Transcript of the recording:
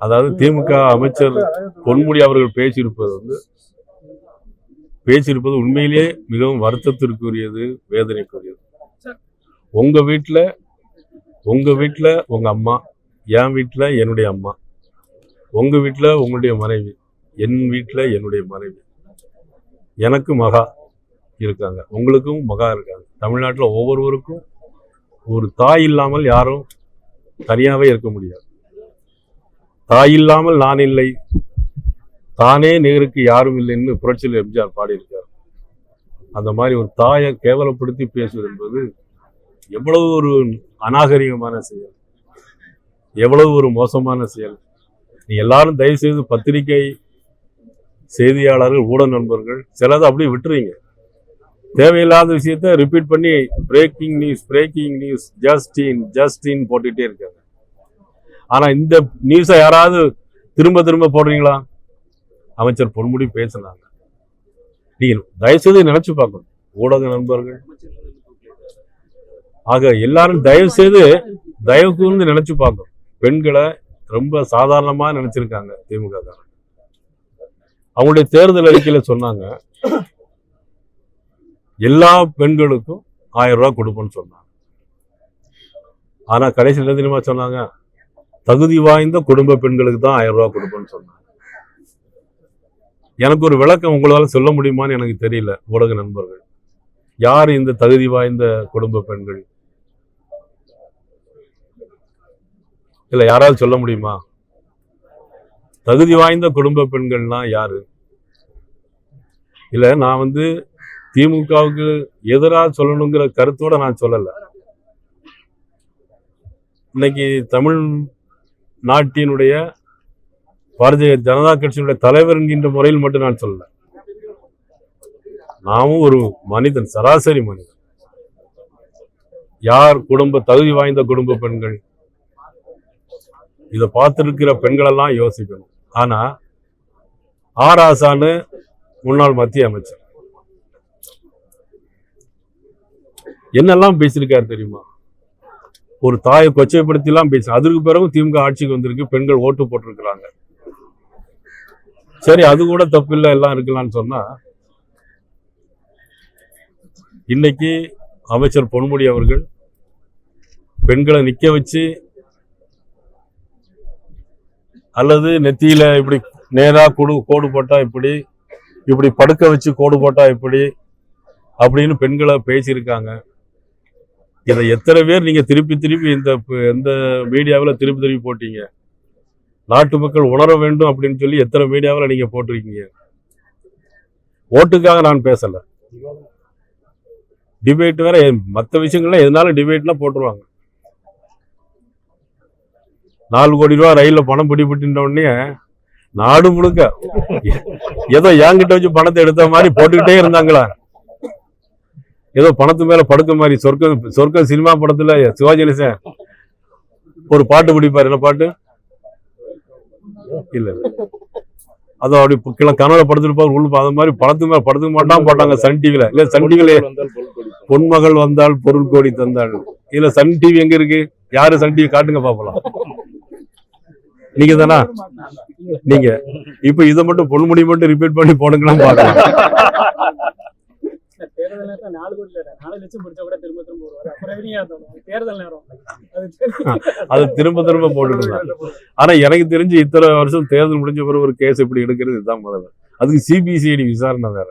அதாவது திமுக அமைச்சர் பொன்முடி அவர்கள் பேசியிருப்பது வந்து பேசியிருப்பது உண்மையிலேயே மிகவும் வருத்தத்திற்குரியது வேதனைக்குரியது. உங்க வீட்டில் உங்க வீட்டில் உங்க அம்மா என் வீட்டில் என்னுடைய அம்மா உங்க வீட்டில் உங்களுடைய மனைவி என் வீட்டில் என்னுடைய மனைவி. எனக்கு மகா இருக்காங்க உங்களுக்கும் மகா இருக்காங்க. தமிழ்நாட்டில் ஒவ்வொருவருக்கும் ஒரு தாய் இல்லாமல் யாரும் தனியாகவே இருக்க முடியாது. தாய் இல்லாமல் நான் இல்லை. தானே நேருக்கு யாரும் இல்லைன்னு புரட்சியில் எம்ஜிஆர் பாடியிருக்கார். அந்த மாதிரி ஒரு தாயை கேவலப்படுத்தி பேசுவது என்பது எவ்வளவு ஒரு அநாகரிகமான செயல். எவ்வளவு ஒரு மோசமான செயல். நீ எல்லாரும் தயவு செய்து பத்திரிகை செய்தியாளர்கள் ஊடக நண்பர்கள் சிலதை அப்படியே விட்டுறீங்க. தேவையில்லாத விஷயத்த ரிப்பீட் பண்ணி breaking news breaking news just in just in போட்டுகிட்டே இருக்காங்க. ஆனா இந்த நியூஸை யாராவது திரும்ப திரும்ப போடுறீங்களா? அமைச்சர் பொன்முடி பேசினாங்க. நீங்க தயவுசெய்து நினைச்சு பார்க்கணும். ஊடக நண்பர்கள். ஆக எல்லாரும் தயவு செய்து தயவு கூர்ந்து நினைச்சு பார்க்கணும். பெண்களை ரொம்ப சாதாரணமா நினைச்சிருக்காங்க திமுக காரங்க. அவங்களுடைய தேர்தல் அறிக்கையில சொன்னாங்க எல்லா பெண்களுக்கும் ஆயிரம் ரூபாய் கொடுப்போம்னு சொன்னாங்க. ஆனா கடைசி என்ன சொன்னாங்க தகுதி வாய்ந்த குடும்ப பெண்களுக்கு தான் ஆயிரம் ரூபா கொடுப்போம்னு சொன்னாங்க. எனக்கு ஒரு விளக்கம் உங்களால் சொல்ல முடியுமான்னு எனக்கு தெரியல ஊடக நண்பர்கள். யார் இந்த தகுதி வாய்ந்த குடும்ப பெண்கள்? இல்லை யாராவது சொல்ல முடியுமா? தகுதி வாய்ந்த குடும்ப பெண்கள்னா யாரு? இல்லை நான் வந்து திமுகவுக்கு எதிராக சொல்லணுங்கிற கருத்தோட நான் சொல்லலை. இன்னைக்கு தமிழ் நாட்டினுடைய பாரதிய ஜனதா கட்சியினுடைய தலைவர் என்கின்ற முறையில் மட்டும் நான் சொல்லல. நாமும் ஒரு மனிதன் சராசரி மனிதன். யார் குடும்ப தகுதி வாய்ந்த குடும்ப பெண்கள்? இதை பார்த்துருக்கிற பெண்களெல்லாம் யோசிக்கணும். ஆனா ஆர் ஆசான்னு முன்னாள் மத்திய அமைச்சர். என்னெல்லாம் பேசியிருக்காரு தெரியுமா? ஒரு தாயை கொச்சைப்படுத்திலாம் பேச அதற்கு பிறகு திமுக ஆட்சிக்கு வந்திருக்கு பெண்கள் ஓட்டு போட்டிருக்கிறாங்க. சரி அது கூட தப்பில்லை எல்லாம் இருக்கலாம்னு சொன்னா இன்னைக்கு அமைச்சர் பொன்முடி அவர்கள் பெண்களை நிக்க வச்சு அல்லது நெத்தியில இப்படி நேரா கொடு கோடு போட்டா இப்படி இப்படி படுக்க வச்சு கோடு போட்டா இப்படி அப்படின்னு பெண்களை பேசியிருக்காங்க. இதை எத்தனை பேர் நீங்க திருப்பி திருப்பி இந்த இந்த மீடியாவில் திருப்பி திருப்பி போட்டீங்க? நாட்டு மக்கள் உணர வேண்டும் அப்படின்னு சொல்லி எத்தனை மீடியாவில் நீங்க போட்டிருக்கீங்க? ஓட்டுக்காக நான் பேசல. டிபேட் வேற மற்ற விஷயங்கள்லாம் எதனால டிபேட்லாம் போட்டுருவாங்க. நாலு கோடி ரூபா ரயில்ல பணம் பிடிபட்டுன உடனே நாடு முழுக்க ஏதோ என்கிட்ட வச்சு பணத்தை எடுத்த மாதிரி போட்டுக்கிட்டே இருந்தாங்களா? ஏதோ பணத்து மேல படுக்க மாதிரி சொர்க்கம் சொர்க்கம் சினிமா படத்துல சிவாஜி கணேசன் ஒரு பாட்டு பிடிப்பாரு. என்ன பாட்டு? இல்ல இல்ல. அதோ அப்படி கிள கனவுல படுத்துருப்பாரு உள்ள அது மாதிரி படத்து மேல படுத்துக்க மாட்டான் போட்டாங்க சன் டிவில இல்ல சன் டிவில பொன்மகள் வந்தால் பொருள் கோடி தந்தாள். இல்ல சன் டிவி எங்க இருக்கு? யாரு சன் டிவி காட்டுங்க பாப்பலாம் நீங்க தானா நீங்க. இப்ப இதை மட்டும் பொன்முடி மட்டும் ரிப்பீட் பண்ணி போடுங்கன்னா பாக்கலாம் தேர்தல் நாலு கோடி இல்ல, நாலு லட்சம் பிடிச்சா கூட திரும்ப திரும்ப வருவாரு. அப்புறம் தேர்தல் நேரம். அது திரும்ப திரும்ப போட்டுட்டு ஆனா எனக்கு தெரிஞ்சு இத்தனை வருஷம் தேர்தல் முடிஞ்ச பிறகு ஒரு கேஸ் இப்படி எடுக்கிறது இதுதான் முதல்ல அதுக்கு சிபிசிஐடி விசாரணை வேற.